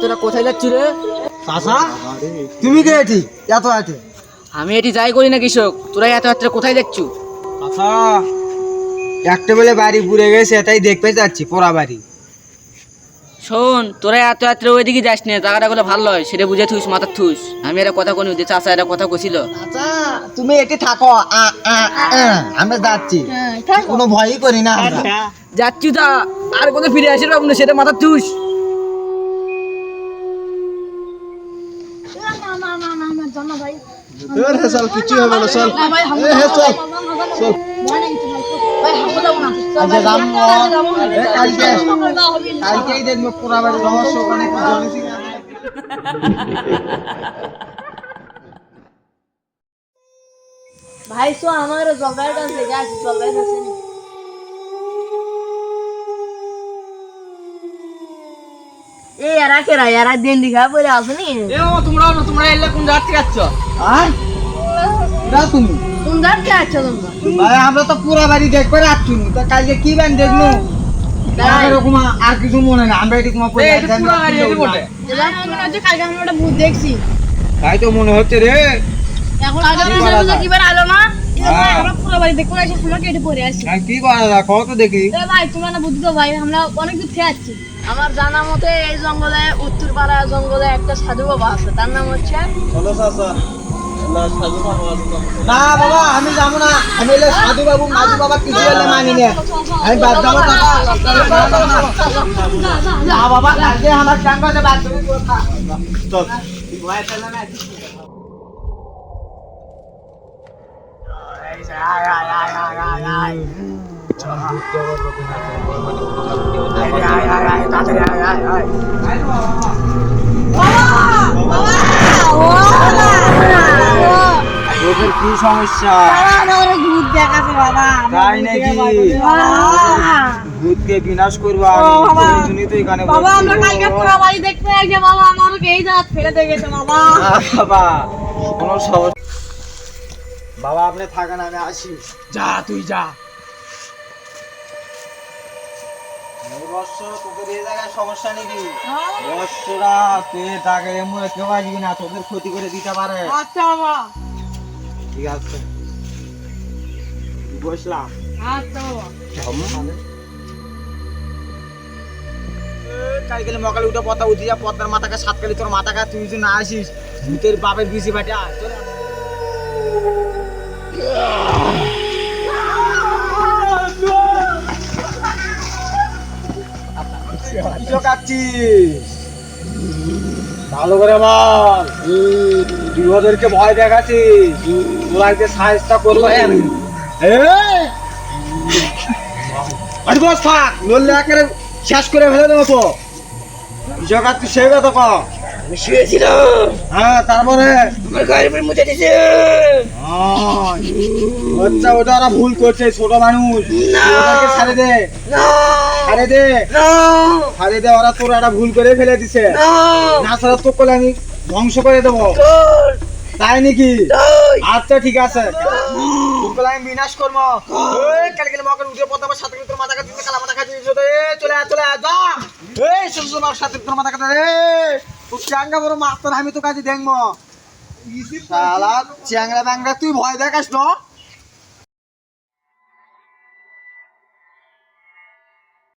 তোরা কোথায় যাচ্ছি রে? চাষা তুমি কে এটি? এত রাতে? আমি এটি যাই করি না কৃষক। তোরা এত রাত্রে কোথায় যাচ্ছ? একটা বেলে বাড়ি ঘুরে গেছে এটাই দেখতে যাচ্ছি পোড়া বাড়ি। শোন তোরা এত রাত্রে ওইদিকে যাস না জায়গাটা গুলো ভালো হয় সেটা বুঝে থুস মাথার থুস। আমি একটা কথা কোনি যে চাষা একটা কথা কছিল আচ্ছা তুমি এটি থাকো আমরা যাচ্ছি। কোনো ভয়ই করি না যাচ্ছি তা আর কোনো ফিরে আসির পাবো না সেটা মাথার থুস। সো আমার জলবায়ুটা আছে গাছ জলবায়ু আছে এ এরা কেরা? এরা দিন দিঘা পরে আসনি এ ও তোমরা তোমরা এলে কোন আর? না তুমি? কোন যাচ্ছে আছো তোমরা? ভাই আমরা তো পুরা বাড়ি রাখছি তা কালকে কি ব্যান দেখল আর কিছু মনে না আমরা এটি তোমার এ, এটা পুরা গাড়ি, এটা বটে। এরা মনে কালকে আমরা একটা ভূত দেখছি। তাই তো মনে হচ্ছে রে। এখন কালকে কি করা? বার আলো না হ্যাঁ। আমরা পুরো বাড়ি দেখতে আসি আমরা কেটে পড়ে আসি কি করা কত দেখি। এ ভাই তোমরা না বুঝতে ভাই আমরা অনেক দূর থেকে আসছি। আমার জানা মতে এই জঙ্গলে উত্তর পাড়া জঙ্গলে একটা সাধু বাবা আছে। তার নাম হচ্ছে না বাবা আমি যাব না। আমি এলে সাধু বাবু মাধু বাবা কিছু এলে মানি না। আমি বাদ যাব না। বাবা আমার বাদ কথা। ভয় পেলে না কি সমস্যা ভূত দেখাছে বাবা তাই নাকি? ভূতকে বিনাশ করবা আমি জন্যই তো এখানে বাবা আমরা কালকে পুরো বাড়ি দেখতে আসি বাবা আমাকে এই জাত ফেলে দিয়ে গেছে বাবা। বাবা কোনো সমস্যা বাবা আপনি থাকেন আমি আসি। যা তুই যা। তোদের ক্ষতি করে দিতে পারে। আচ্ছা বাবা। ঠিক আছে। বসলাম। আচ্ছা কালকে মকালে উঠে পথা উঠে যা পদ্মার মাথাকে সাত কালি তোর মাথাকে তুই যদি না আসিস ভূতের বাপের ফাটে আয় চলে। ভালো করে বল। তুই ওদেরকে ভয় দেখাচ্ছিস? তোরা যে সাহায্যটা করব আমি থাক নড়লে একেবারে শেষ করে ফেলে দেবো তো। কাঁদছিস সেই কথা আমি শুয়েছিলাম। হ্যাঁ তারপরে? আমার গাড়ি উপরে মুছে দিছে। আচ্ছা ওটা ওরা ভুল করছে ছোট মানুষ। না। ছাড়ে দে। না। দে। দে ওরা তোর একটা ভুল করে ফেলে দিছে। না ছাড়া তো করলে আমি ধ্বংস করে দেবো। তাই নাকি? আচ্ছা ঠিক আছে। তোকে আমি বিনাশ করব। এই কালকে গেলে মকর উঠে পথে আমার সাথে তোর মাথা কাছে কালা মাথা কাছে চলে আয় চলে আয় যা এই শুধু আমার সাথে তোর মাথা কাছে রে তুই চাঙ্গা বড় মাস্টার আমি তো কাজে দেখব। শালা চ্যাংরা ব্যাংরা তুই ভয় দেখাস না?